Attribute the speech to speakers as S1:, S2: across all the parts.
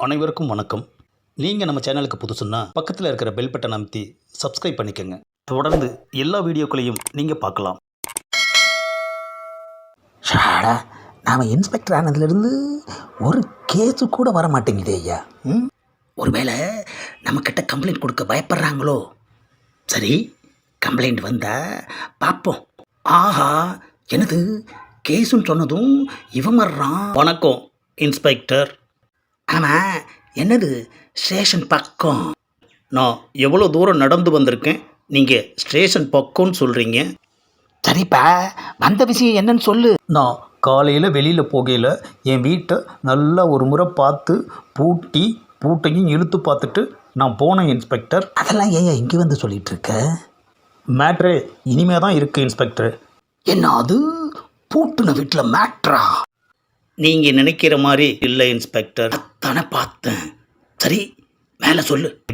S1: அனைவருக்கும் வணக்கம். நீங்கள் நம்ம சேனலுக்கு புதுசுன்னா பக்கத்தில் இருக்கிற பெல் பட்டனை அமைத்தி சப்ஸ்கிரைப் பண்ணிக்கோங்க. தொடர்ந்து எல்லா வீடியோக்களையும் நீங்கள் பார்க்கலாம்.
S2: ஷாடா நாம் இன்ஸ்பெக்டர் ஆனதுலேருந்து ஒரு கேஸு கூட வர மாட்டேங்குதே ஐயா. ம்? ஒருவேளை நம்மக்கிட்ட கம்ப்ளைண்ட் கொடுக்க பயப்படுறாங்களோ? சரி கம்ப்ளைண்ட் வந்தால் பார்ப்போம். ஆஹா எனது கேஸுன்னு சொன்னதும் இவன் வர்றான்.
S1: வணக்கம் இன்ஸ்பெக்டர்
S2: ஆமாம் என்னது? ஸ்டேஷன் பக்கம்.
S1: நான் எவ்வளோ தூரம் நடந்து வந்திருக்கேன்? நீங்கள் ஸ்டேஷன் பக்கம்னு சொல்கிறீங்க
S2: சரிப்பா வந்த விஷயம் என்னன்னு சொல்லு.
S1: நான் காலையில் வெளியில் போகையில் என் வீட்டை நல்லா ஒரு முறை பார்த்து பூட்டி பூட்டையும் இழுத்து பார்த்துட்டு நான் போனேன் இன்ஸ்பெக்டர்.
S2: அதெல்லாம் ஏன் இங்கே வந்து சொல்லிட்டு இருக்க
S1: மேட்ரே இனிமே தான் இருக்குது இன்ஸ்பெக்டர்.
S2: என்ன அது? பூட்டுன வீட்டில் மேட்ரா?
S1: நீங்கள் நினைக்கிற மாதிரி இல்லை இன்ஸ்பெக்டர்.
S2: தானே பார்த்தேன். சரி மேலே சொல்லு.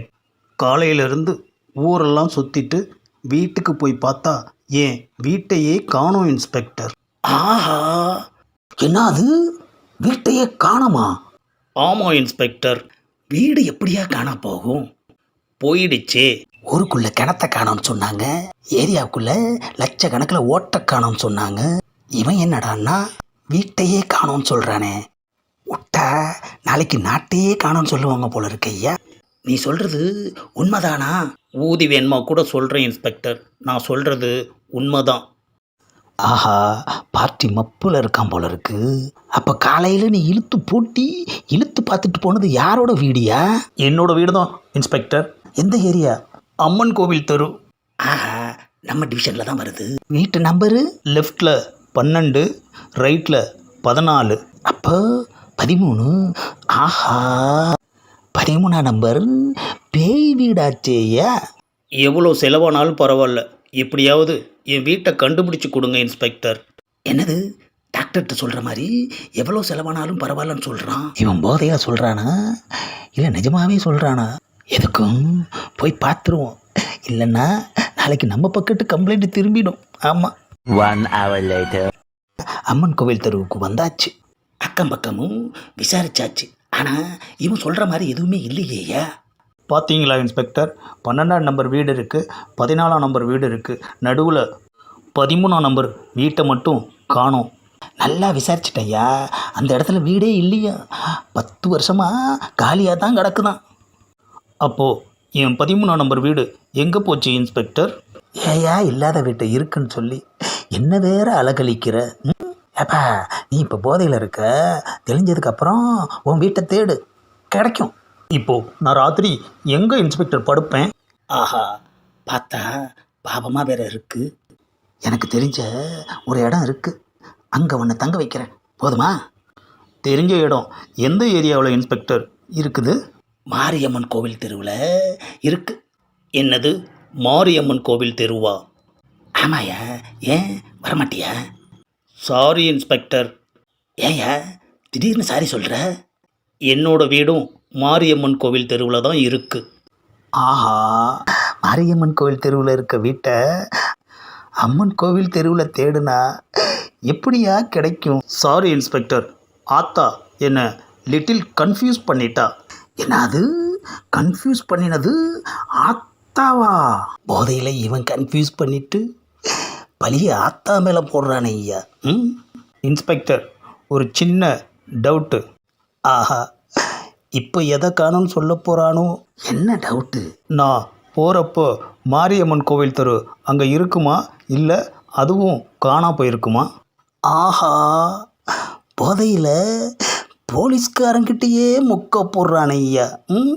S1: காலையிலேருந்து ஊரெல்லாம் சுற்றிட்டு வீட்டுக்கு போய் பார்த்தா ஏன் வீட்டையே காணோம் இன்ஸ்பெக்டர்.
S2: ஆஹா. என்ன அது வீட்டையே காணோமா?
S1: ஆமாம் இன்ஸ்பெக்டர்.
S2: வீடு எப்படியா காண போகும்?
S1: போயிடுச்சே.
S2: ஊருக்குள்ள கிணத்த காணோம்னு சொன்னாங்க. ஏரியாவுக்குள்ள லட்சக்கணக்கில் ஓட்ட காணோம்னு சொன்னாங்க. இவன் என்னடான்னா வீட்டையே காணோம்னு சொல்றானே. விட்டா நாளைக்கு நாட்டையே காணோம்னு சொல்லுவாங்க போல இருக்கு ஐயா. நீ சொல்றது உண்மைதானா?
S1: ஊதி வேணுமா கூட சொல்கிறேன் இன்ஸ்பெக்டர். நான் சொல்கிறது உண்மைதான்.
S2: ஆஹா பார்ட்டி மப்புல இருக்கான் போல இருக்கு. அப்ப காலையில நீ இழுத்து பூட்டி இழுத்து பார்த்துட்டு போனது யாரோட வீடியா?
S1: என்னோட வீடு தான் இன்ஸ்பெக்டர்.
S2: எந்த ஏரியா?
S1: அம்மன் கோவில் தெரு.
S2: ஆஹா நம்ம டிவிஷன்ல தான் வருது. வீட்டு நம்பரு?
S1: லெஃப்டில் பன்னெண்டு ரைட்டில் பதினாலு.
S2: அப்போ பதிமூணு. ஆஹா. பதிமூணா நம்பர் பேய் வீடாச்சேயா
S1: எவ்வளோ செலவானாலும் பரவாயில்ல. எப்படியாவது என் வீட்டை கண்டுபிடிச்சு கொடுங்க இன்ஸ்பெக்டர்.
S2: என்னது? டாக்டர்கிட்ட சொல்கிற மாதிரி எவ்வளோ செலவானாலும் பரவாயில்லன்னு சொல்கிறான் இவன் போதையா சொல்கிறானா இல்லை நிஜமாவே சொல்கிறானா எதுக்கும்? போய் பார்த்துருவோம். இல்லைன்னா நாளைக்கு நம்ம பக்கத்து கம்ப்ளைண்ட் திரும்பிடும். ஆமாம்
S3: One hour later.
S2: அம்மன் கோவில் தெருவுக்கு வந்தாச்சு. அக்கம் பக்கமும் விசாரிச்சாச்சு. ஆனால் இவன் சொல்கிற மாதிரி எதுவுமே இல்லையேயா?
S1: பார்த்தீங்களா இன்ஸ்பெக்டர்? பன்னெண்டாம் நம்பர் வீடு இருக்குது பதினாலாம் நம்பர் வீடு இருக்குது நடுவில் பதிமூணாம் நம்பர் வீட்டை மட்டும் காணோம்.
S2: நல்லா விசாரிச்சிட்டய்யா அந்த இடத்துல வீடே இல்லையா? பத்து வருஷமாக காலியாக தான் கிடக்குதான்.
S1: அப்போது என் பதிமூணாம் நம்பர் வீடு எங்கே போச்சு இன்ஸ்பெக்டர்?
S2: ஏயா இல்லாத வீட்டை இருக்குன்னு சொல்லி. என்ன வேற அலகழிக்கிற? ஏப்பா நீ இப்போ போதையில் இருக்க. தெளிஞ்சதுக்கப்புறம் உன் வீட்டை தேடு. கிடைக்கும்.
S1: இப்போது நான் ராத்திரி எங்கே இன்ஸ்பெக்டர் படுப்பேன்?
S2: ஆஹா பார்த்தா பாவமாக வேற இருக்கு. எனக்கு தெரிஞ்ச ஒரு இடம் இருக்கு. அங்கே உன்னை தங்க வைக்கிறேன். போதுமா?
S1: தெரிஞ்ச இடம் எந்த ஏரியாவில் இன்ஸ்பெக்டர் இருக்குது?
S2: மாரியம்மன் கோவில் தெருவில் இருக்கு.
S1: என்னது? மாரியம்மன் கோவில் தெருவா?
S2: ஆமாயா ஏன் வரமாட்டியா?
S1: சாரி இன்ஸ்பெக்டர்
S2: ஏயா திடீர்னு சாரி சொல்கிற
S1: என்னோட வீடும் மாரியம்மன் கோவில் தெருவில் தான் இருக்குது
S2: ஆஹா மாரியம்மன் கோவில் தெருவில் இருக்க வீட்டை அம்மன் கோவில் தெருவில் தேடுனா எப்படியா கிடைக்கும்?
S1: சாரி இன்ஸ்பெக்டர் ஆத்தா என்னை லிட்டில் கன்ஃபியூஸ் பண்ணிட்டா?
S2: என்னது? கன்ஃபியூஸ் பண்ணினது ஆத்தாவா? போதையில் இவன் கன்ஃபியூஸ் பண்ணிட்டு பழிய ஆத்தா மேலே போடுறானே ஐயா. ம்?
S1: இன்ஸ்பெக்டர் ஒரு சின்ன டவுட்டு.
S2: ஆஹா இப்போ எதை காணும்னு சொல்ல போகிறானோ என்ன டவுட்டு?
S1: நான் போகிறப்போ மாரியம்மன் கோவில் தெரு அங்கே இருக்குமா? இல்லை அதுவும் காணா போயிருக்குமா?
S2: ஆஹா போதையில் போலீஸ்காரங்கிட்டயே முக்க போடுறானே ஐயா. ம்?